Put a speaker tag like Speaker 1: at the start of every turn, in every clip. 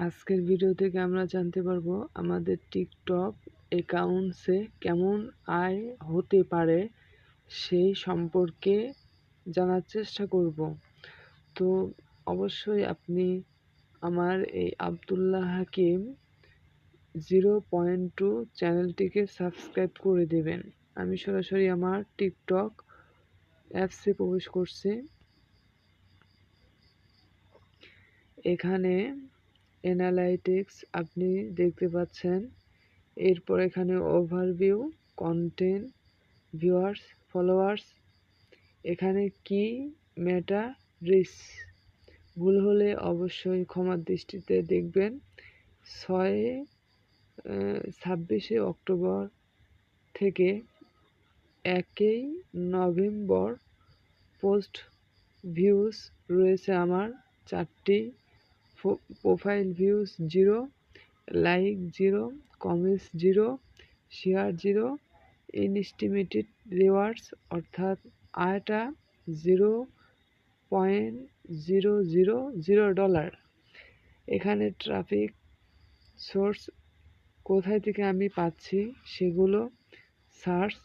Speaker 1: আজকের ভিডিও থেকে আমরা জানতে পারব আমাদের টিকটক অ্যাকাউন্টসে কেমন আয় হতে পারে সেই সম্পর্কে জানার চেষ্টা করব। তো অবশ্যই আপনি আমার এই Abdullah Hakim zero point two চ্যানেলটিকে সাবস্ক্রাইব করে দেবেন। আমি সরাসরি আমার টিকটক অ্যাপসে প্রবেশ করছি। এখানে অ্যানালাইটিক্স আপনি দেখতে পাচ্ছেন। এরপর এখানে ওভারভিউ কন্টেন্ট ভিউয়ার্স ফলোয়ার্স এখানে কি মেটা রিস ভুল হলে অবশ্যই ক্ষমার দৃষ্টিতে দেখবেন। ছয়ে ছাব্বিশে অক্টোবর থেকে একই নভেম্বর পোস্ট ভিউজ রয়েছে আমার চারটি profile views zero like zero comments zero share zero estimated rewards অর্থাৎ আয়টা zero point zero zero zero dollar এখানে ট্রাফিক সোর্স কোথায় থেকে আমি পাচ্ছি সেগুলো search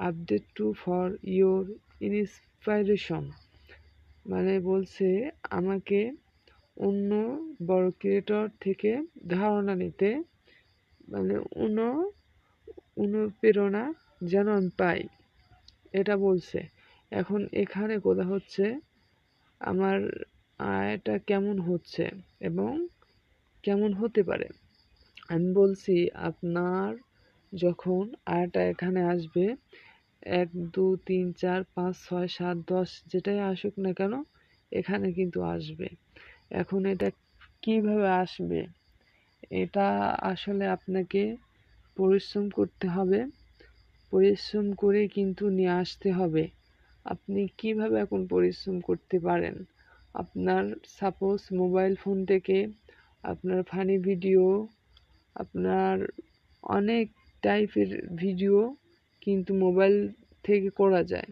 Speaker 1: update to for your inspiration মানে বলছে আমাকে অন্য বড় ক্রিয়েটর থেকে ধারণা নিতে মানে অন্য অনুপ্রেরণা যেন আমি পাই। এটা বলছে। এখন এখানে কোথা হচ্ছে আমার আয়টা কেমন হচ্ছে এবং কেমন হতে পারে। আমি বলছি, আপনার যখন আয়টা এখানে আসবে, এক, দু, তিন, চার, পাঁচ, ছয়, সাত, দশ, যেটাই আসুক না কেন, এখানে কিন্তু আসবে। এখন এটা কীভাবে আসবে? এটা আসলে আপনাকে পরিশ্রম করতে হবে। পরিশ্রম করে কিন্তু নিয়ে আসতে হবে। আপনি কীভাবে এখন পরিশ্রম করতে পারেন? আপনার সাপোজ মোবাইল ফোন থেকে আপনার ফানি ভিডিও আপনার অনেক টাইপের ভিডিও কিন্তু মোবাইল থেকে করা যায়।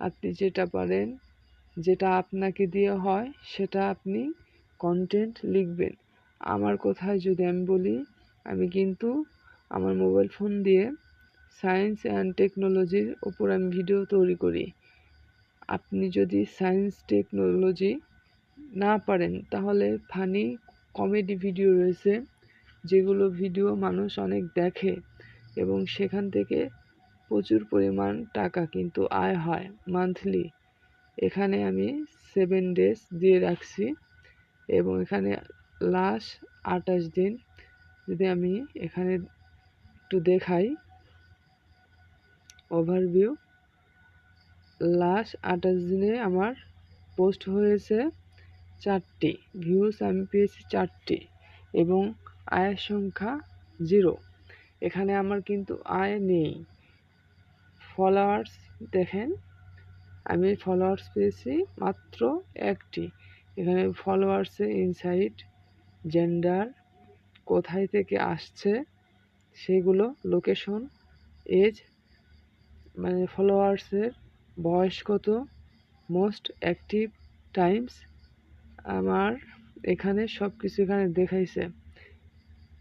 Speaker 1: আপনি যেটা পারেন, যেটা আপনাকে দিয়ে হয়, সেটা আপনি কন্টেন্ট লিখবেন। আমার কথায় যদি আমি বলি, আমি কিন্তু আমার মোবাইল ফোন দিয়ে সায়েন্স অ্যান্ড টেকনোলজির ওপর আমি ভিডিও তৈরি করি। আপনি যদি সায়েন্স টেকনোলজি না পারেন, তাহলে ফানি কমেডি ভিডিও রয়েছে, যেগুলো ভিডিও মানুষ অনেক দেখে এবং সেখান থেকে প্রচুর পরিমাণ টাকা কিন্তু আয় হয় মান্থলি এখানে আমি সেভেন ডেজ দিয়ে রাখছি। এবং এখানে লাস্ট আঠাশ দিন। যদি আমি এখানে একটু দেখাই ওভারভিউ লাস্ট আঠাশ দিনে আমার পোস্ট হয়েছে চারটি ভিউজ আমি পেয়েছি চারটি এবং আয়ের সংখ্যা জিরো এখানে আমার কিন্তু আয় নেই। ফলোয়ার্স দেখেন, আমি ফলোয়ার্স পেয়েছি মাত্র একটি। এখানে ফলোয়ার্সে ইনসাইট জেন্ডার কোথায় থেকে আসছে, সেগুলো লোকেশন এজ মানে ফলোয়ার্সের বয়স কত মোস্ট অ্যাক্টিভ টাইমস আমার এখানে সব কিছু এখানে দেখাইছে।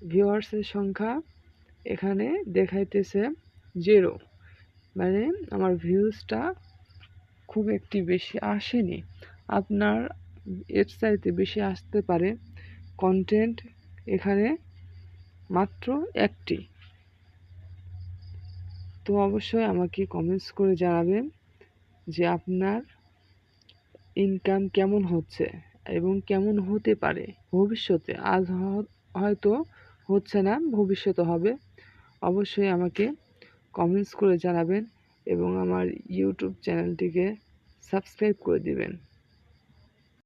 Speaker 1: ভিউয়ার্সের সংখ্যা এখানে দেখাইতেছে জিরো মানে আমার ভিউজটা খুব একটি বেশি আসেনি। আপনার এর চাইতে বেশি আসতে পারে কন্টেন্ট এখানে মাত্র একটি। তো অবশ্যই আমাকে কমেন্টস করে জানাবেন যে আপনার ইনকাম কেমন হচ্ছে এবং কেমন হতে পারে ভবিষ্যতে। আজ হয়তো হচ্ছে না, ভবিষ্যতে হবে। অবশ্যই আমাকে কমেন্টস করে জানাবেন এবং আমার ইউটিউব চ্যানেলটিকে সাবস্ক্রাইব করে দিবেন।